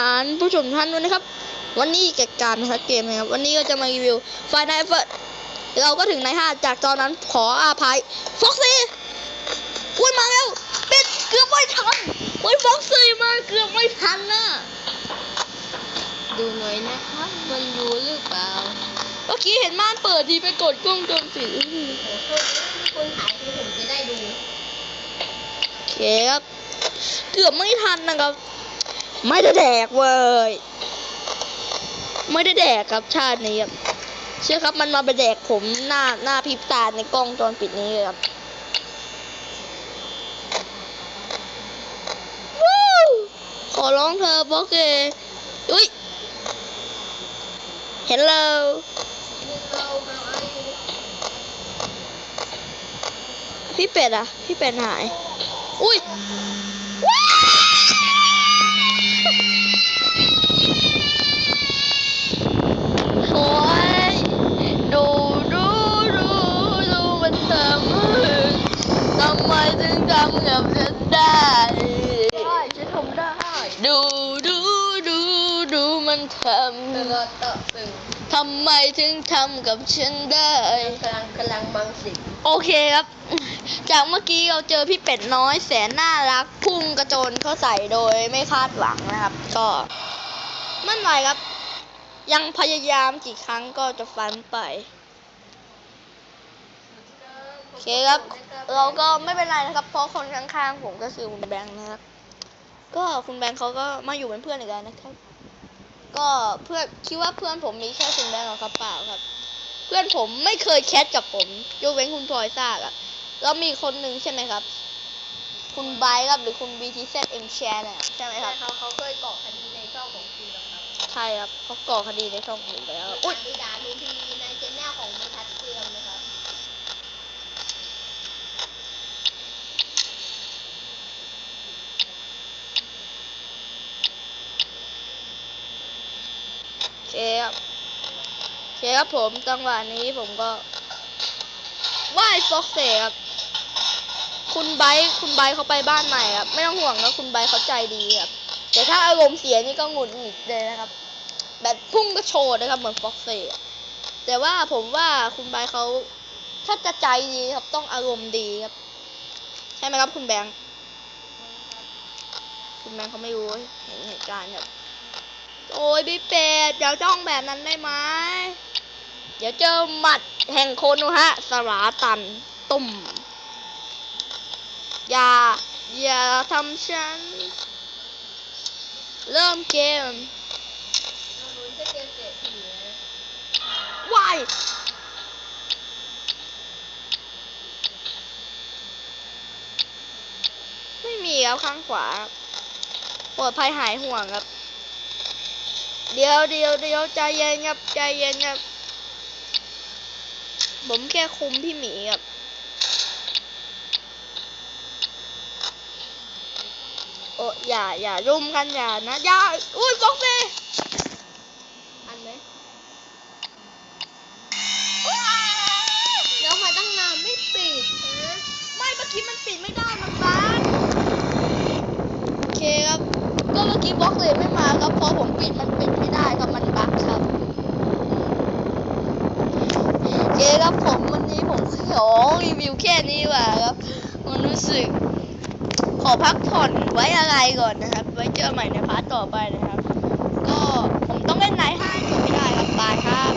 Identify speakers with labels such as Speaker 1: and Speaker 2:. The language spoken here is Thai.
Speaker 1: อ่านผู้ชมท่านด้วยนะครับ วันนี้เกิดการนะครับเกมนะครับ วันนี้ก็จะมารีวิวไฟน a ลเฟิร์เราก็ถึงในห้าจากตอนนั้นขออาภัยฟ็อกซี่อุ้ยมาแล้วเป็ดเกือบไม่ทันโอ้ยฟ็อกซี่มาเกือบไม่ทันนะ
Speaker 2: ดูหน่อยนะครับ มันอยู่หรือเปล่า
Speaker 1: เมื่อกี้เห็นม่านเปิดทีไปกดกล้องจนปิด
Speaker 2: คนถ่ายคือผมจะได้ดู
Speaker 1: โอเคครับเกือบไม่ทันนะครับ ไม่ได้แดกเว้ย ไม่ได้แดกครับชาตินี้ครับ เชื่อครับมันมาไปแดกผมหน้าหน้าพริบตาในกล้องจอนปิดนี้เลยครับวู้ขอร้องเธอโอเคอุ้ยเห็นเราพี่เป็ดอะพี่เป็ดหาย อุ้ยว้า ทำทำไมถึงทำกับฉันได้
Speaker 2: ได้จะทำได้
Speaker 1: ดูดูดูดูมัน ท
Speaker 2: เธอก็ต่อตึงำ
Speaker 1: ทำไมถึงทำกับฉันได้
Speaker 2: กำลังกำลังมังสิ
Speaker 1: โอเคครับ จากเมื่อกี้เราเจอพี่เป็ดน้อยแสนน่ารัก พุ่งกระโจนเข้าใส่โดยไม่คาดหวังนะครับ ก็มั่นไหวครับ ยังพยายามกี่ครั้งก็จะฟันไปโอเคครับ เราก็ไม่เป็นไรนะครับ เพราะคนข้างๆผมก็คือคุณแบงค์นะครับ ก็คุณแบงค์เขาก็มาอยู่เป็นเพื่อนอีกแล้วนะครับ ก็เพื่อนคิดว่าเพื่อนผมมีแค่คุณแบงค์หรอครับเปล่าครับ เพื่อนผมไม่เคยแคสกับผมยกเว้นคุณพลอยซากอะแล้วมีคนหนึ่งใช่ไหมครับ คุณไบร์ทครับหรือคุณ BTZ M Share เนี่ยใช่ไหมครับ
Speaker 2: เขาเขาเคยเกาะคดีในช่องของคุณแล้วครับ
Speaker 1: ใช่ครับเขาก่อคดีในช่องผมไปแล้วอุ้ย
Speaker 2: ดีดาดูทีในเจนแนลของบรรทัดเทียมนะครับ
Speaker 1: โอเคครับโอเคครับผมจังหวะนี้ผมก็ว่ายฟ็อกเซครับคุณไบคุณไบเขาไปบ้านใหม่ครับ ไม่ต้องห่วงนะคุณไบเขาใจดีครับ แต่ถ้าอารมณ์เสียนี่ก็หงุดหงิดเลยนะครับ แบบพุ่งก็โชว์นะครับเหมือนฟ็อกเซแต่ว่าผมว่าคุณไบเขาถ้าจะใจดีครับต้องอารมณ์ดีครับใช่ไหมครับคุณแบงค์คุณแบงค์เขาไม่รู้เห็นเหตุการณ์ครับ โอ้ยพี่เป็ดอย่าจ้องแบบนั้นได้ไหมเดี๋ยวเจอหมัดแห่งโคโนฮะสลาตันตุ่ม อย่า อย่าทำฉัน เริ่มเกมวายไม่มีครับข้างขวาปลอดภัยหายห่วงครับ เดี๋ยวเดี๋ยวเดี๋ยวใจเย็นครับใจเย็นครับ ผมแค่คุมพี่หมีครับโอ้อย่าอย่ารุมกันอย่านะอย่าอุ้ยฟอกเซ่
Speaker 2: อันไหมแล้วมาตั้งนานไม่ปิดนะ
Speaker 1: ไม่เมื่อกี้มันปิดไม่ได้มันบั๊กโอเคครับ ก็เมื่อกี้บล็อกเลยไม่มาครับเพราะผมปิดมันปิดไม่ได้ครับมันบั๊กครับโอเคครับผมวันนี้ผมขอรีวิวแค่นี้ว่ะครับมันรู้สึก ขอพักผ่อนไว้อะไรก่อนนะครับ ไว้เจอใหม่ในพาร์ทต่อไปนะครับ ก็ผมต้องเล่นไนท์ห้าจบไม่ได้ครับบายครับ